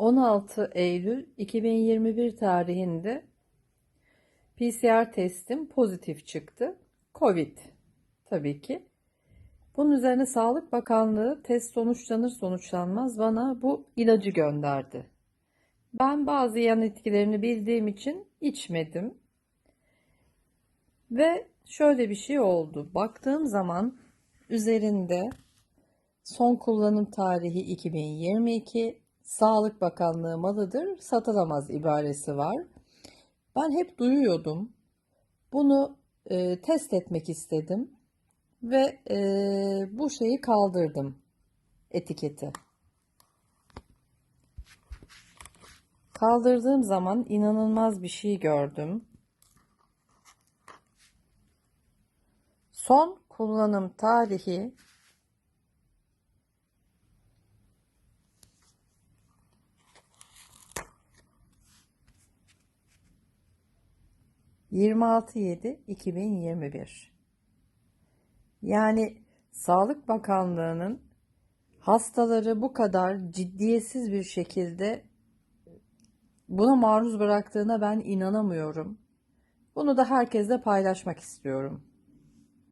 16 Eylül 2021 tarihinde PCR testim pozitif çıktı. Covid tabii ki. Bunun üzerine Sağlık Bakanlığı test sonuçlanır sonuçlanmaz bana bu ilacı gönderdi. Ben bazı yan etkilerini bildiğim için içmedim. Ve şöyle bir şey oldu. Baktığım zaman üzerinde son kullanım tarihi 2022, Sağlık Bakanlığı malıdır, satılamaz ibaresi var. Ben hep duyuyordum. Bunu e, test etmek istedim ve e, bu şeyi kaldırdım etiketi. Kaldırdığım zaman inanılmaz bir şey gördüm. Son kullanım tarihi 26.7.2021 Yani Sağlık Bakanlığı'nın hastaları bu kadar ciddiyetsiz bir şekilde buna maruz bıraktığına ben inanamıyorum. Bunu da herkesle paylaşmak istiyorum.